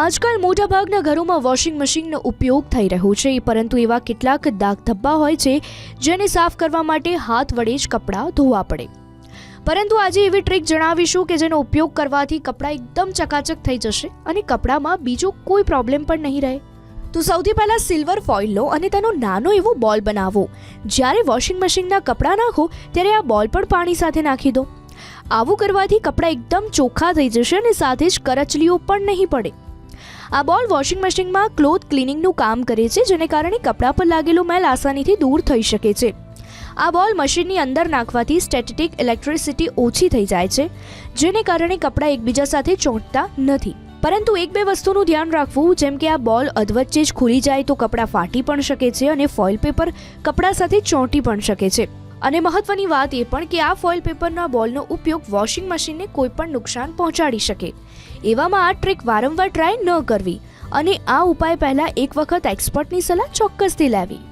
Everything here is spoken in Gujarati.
આજકાલ મોટાભાગના ઘરોમાં વોશિંગ મશીનનો ઉપયોગ થઈ રહ્યો છે, પરંતુ એવા કેટલાક દાગ ધબ્બા હોય છે, જેને સાફ કરવા માટે હાથ વડે જ કપડાં ધોવા પડે. પરંતુ આજે એવી ટ્રીક જણાવીશું કે જેનો ઉપયોગ કરવાથી કપડાં એકદમ ચકાચક થઈ જશે અને કપડામાં બીજો કોઈ પ્રોબ્લેમ પણ નહીં રહે. તો સૌથી પહેલાં સિલ્વર ફોઇલ લો અને તેનો નાનો એવો બોલ બનાવો. જ્યારે વોશિંગ મશીનના કપડાં નાખો, ત્યારે આ બોલ પણ પાણી સાથે નાખી દો. આવું કરવાથી કપડાં એકદમ ચોખ્ખા થઈ જશે અને સાથે જ કરચલીઓ પણ નહીં પડે. આ બોલ વોશિંગ મશીનમાં ક્લોથ ક્લિનિંગનું કામ કરે છે, જેને કારણે કપડાં પર લાગેલો મેલ આસાનીથી દૂર થઈ શકે છે. આ બોલ મશીનની અંદર નાખવાથી સ્ટેટિક ઇલેક્ટ્રિસિટી ઓછી થઈ જાય છે, જેને કારણે કપડાં એકબીજા સાથે ચોંટતા નથી. પરંતુ એક બે વસ્તુનું ધ્યાન રાખવું, જેમ કે આ બોલ અધવચ્ચે જ ખુલી જાય તો કપડાં ફાટી પણ શકે છે અને ફોઇલ પેપર કપડાં સાથે ચોંટી પણ શકે છે. અને મહત્વની વાત એ પણ કે આ ફોઇલ પેપરના બોલનો ઉપયોગ વોશિંગ મશીનને કોઈ પણ નુકસાન પહોંચાડી શકે. એવામાં આ ટ્રીક વારંવાર ટ્રાય ન કરવી અને આ ઉપાય પહેલાં એક વખત એક્સપર્ટની સલાહ ચોક્કસથી લેવી.